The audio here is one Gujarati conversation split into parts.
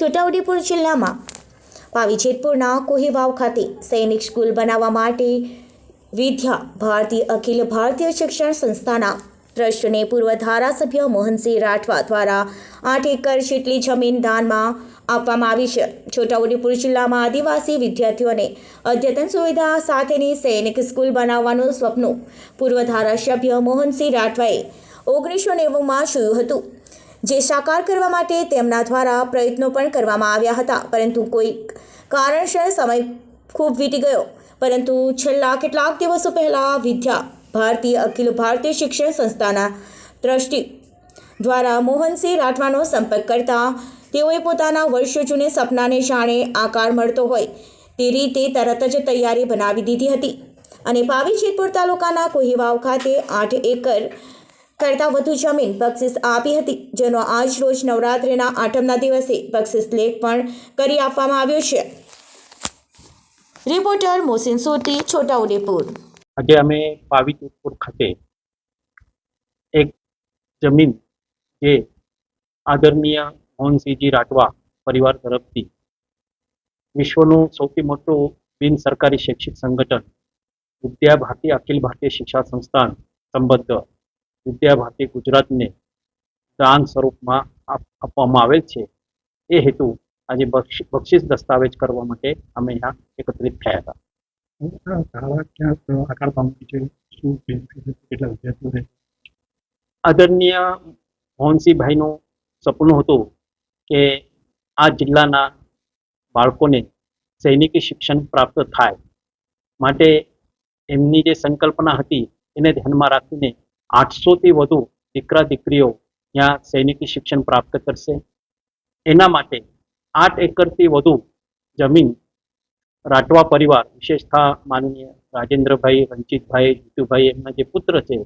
છોટાઉદેપુર જિલ્લામાં પાવીજેતપુરના કોહીવાવ ખાતે સૈનિક સ્કૂલ બનાવવા માટે વિદ્યા ભારતી અખિલ ભારતીય શિક્ષણ સંસ્થાના ટ્રસ્ટને પૂર્વ ધારાસભ્ય મોહનસિંહ રાઠવા દ્વારા આઠ એકર જેટલી જમીન દાનમાં આપવામાં આવી છે. છોટાઉદેપુર જિલ્લામાં આદિવાસી વિદ્યાર્થીઓને અદ્યતન સુવિધા સાથેની સૈનિક સ્કૂલ બનાવવાનું સ્વપ્ન પૂર્વ ધારાસભ્ય મોહનસિંહ રાઠવાએ ઓગણીસો નેવુંમાં જોયું હતું. જે સાકાર કરવા માટે તેમના દ્વારા પ્રયત્નો પણ કરવામાં આવ્યા હતા. પરંતુ કોઈ કારણસર સમય ખૂબ વીતી ગયો. પરંતુ છેલ્લા કેટલાક દિવસો પહેલાં વિદ્યા ભારતીય અખિલ ભારતીય શિક્ષણ સંસ્થાના ટ્રસ્ટી દ્વારા મોહનસિંહ રાઠવાનો સંપર્ક કરતા તેઓએ પોતાના વર્ષો જૂને સપનાને જાણે આકાર મળતો હોય તે રીતે તરત જ તૈયારી બનાવી દીધી હતી. અને પાવી જેતપુર તાલુકાના કોહિવાવ ખાતે આઠ એકર કરતાં વધુ જમીન બક્ષિસ આપી હતી, જેનો આજ રોજ નવરાત્રિના આઠમના દિવસે બક્ષિસ લેખ પણ કરી આપવામાં આવ્યો છે. રિપોર્ટર મોહસિન સોતી, છોટાઉદેપુર. આજે અમે પાવી ખાતે એક જમીન જે આદરણીય મોહનસિંહજી રાઠવા પરિવાર તરફથી વિશ્વનું સૌથી મોટું બિન સરકારી શૈક્ષિક સંગઠન વિદ્યા ભારતી અખિલ ભારતીય શિક્ષા સંસ્થાન સંબદ્ધ વિદ્યા ભારતી ગુજરાતને દાન સ્વરૂપમાં આપવામાં આવેલ છે. એ હેતુ આજે બક્ષ- બક્ષિસ દસ્તાવેજ કરવા માટે અમે અહીંયા એકત્રિત થયા હતા. આદરણીય મોહનસિંહભાઈનું સપનું હતું કે આ જિલ્લાના બાળકોને સૈનિકી શિક્ષણ પ્રાપ્ત થાય. માટે એમની જે સંકલ્પના હતી એને ધ્યાનમાં રાખીને આઠસોથી વધુ દીકરા દીકરીઓ ત્યાં સૈનિકી શિક્ષણ પ્રાપ્ત કરશે. એના માટે આઠ એકરથી વધુ જમીન રાઠવા પરિવાર વિશેષતા માનનીય રાજેન્દ્રભાઈ રંજીતભાઈ જીતુભાઈ એમના જે પુત્ર છે,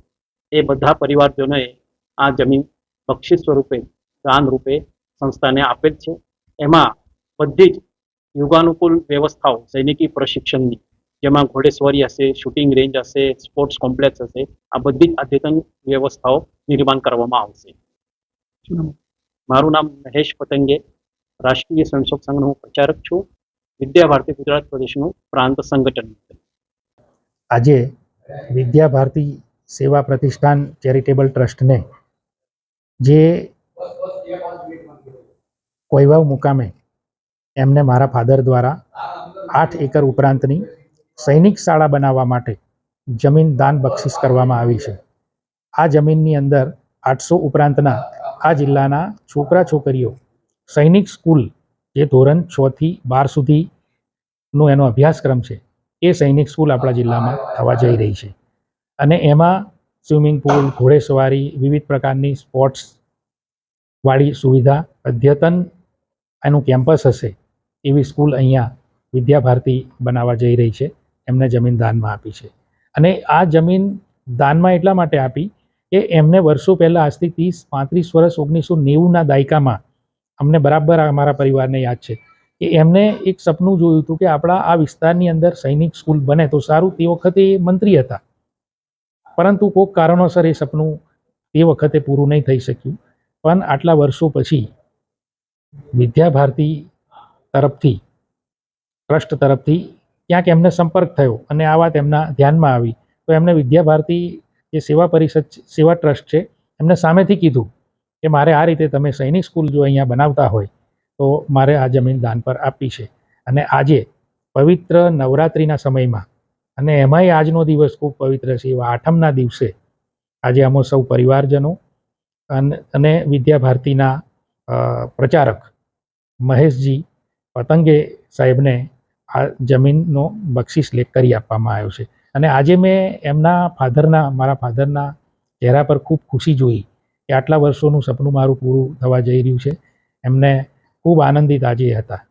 એ બધા પરિવારજનોએ આ જમીન બક્ષિસ સ્વરૂપે, દાન રૂપે સંસ્થાને આપેલ છે. એમાં બધી જ યુગાનુકૂળ વ્યવસ્થાઓ સૈનિકી પ્રશિક્ષણની જેમાં ઘોડેસવારી હશે શૂટિંગ રેન્જ હશે સ્પોર્ટ્સ કોમ્પ્લેક્સ હશે આ બધી જ અદ્યતન વ્યવસ્થાઓ નિર્માણ કરવામાં આવશે. મારું નામ મહેશ પતંગે રાષ્ટ્રીય સંશોક સંઘનો હું પ્રચારક છું વિદ્યા ભારતી ગુજરાત પ્રદેશનું પ્રાંત સંગઠન. આજે વિદ્યા ભારતી સેવા પ્રતિષ્ઠાન ચેરિટેબલ ટ્રસ્ટને જે કોઈવાવ મુકામે એમને મારા ફાધર દ્વારા આઠ એકર ઉપરાંતની સૈનિક શાળા બનાવવા માટે જમીન દાન બક્ષિસ કરવામાં આવી છે. આ જમીનની અંદર આઠસો ઉપરાંતના આ જિલ્લાના છોકરા છોકરીઓ સૈનિક સ્કૂલ જે ધોરણ છથી બાર સુધીનો એનો અભ્યાસક્રમ છે, એ સૈનિક સ્કૂલ આપણા જિલ્લામાં થવા જઈ રહી છે. અને એમાં સ્વિમિંગ પુલ, ઘોડેસવારી, વિવિધ પ્રકારની સ્પોર્ટ્સ વાળી સુવિધા, અદ્યતન એનું કેમ્પસ હશે એવી સ્કૂલ અહીંયા વિદ્યાભારતી બનાવવા જઈ રહી છે. એમને જમીન દાનમાં આપી છે. અને આ જમીન દાનમાં એટલા માટે આપી કે એમને વર્ષો પહેલાં આજથી ત્રીસ, પાંત્રીસ વર્ષ ઓગણીસો નેવુંના દાયકામાં અમને બરાબર અમારા પરિવારને યાદ છે કે એમને એક સપનું જોયું હતું કે આપણા આ વિસ્તારની અંદર સૈનિક સ્કૂલ બને તો સારું તે વખતે એ મંત્રી હતા. પરંતુ કોઈક કારણોસર એ સપનું તે વખતે પૂરું નહીં થઈ શક્યું. પણ આટલા વર્ષો પછી વિદ્યાભારતી તરફથી, ટ્રસ્ટ તરફથી ક્યાંક એમને સંપર્ક થયો અને આ વાત એમના ધ્યાનમાં આવી. તો એમને વિદ્યા ભારતી જે સેવા પરિષદ સેવા ટ્રસ્ટ છે, એમને સામેથી કીધું કે મારે આ રીતે તમે સૈનિક સ્કૂલ જો અહીંયા બનાવતા હોય, તો મારે આ જમીન દાન પર આપી છે. અને આજે પવિત્ર નવરાત્રિના સમયમાં અને એમાંય આજનો દિવસ ખૂબ પવિત્ર છે, એવા આઠમના દિવસે આજે અમો સૌ પરિવારજનો અન- અને વિદ્યા ભારતીના પ્રચારક મહેશજી પતંગે સાહેબને આ જમીનનો બક્ષિસ લેખ કરી આપવામાં આવ્યો છે. અને આજે મેં એમના ફાધરના, મારા ફાધરના ચહેરા પર ખૂબ ખુશી જોઈ કે આટલા વર્ષોનું સપનું મારું પૂરું થવા જઈ રહ્યું છે. એમને ખૂબ આનંદિત આજે હતા.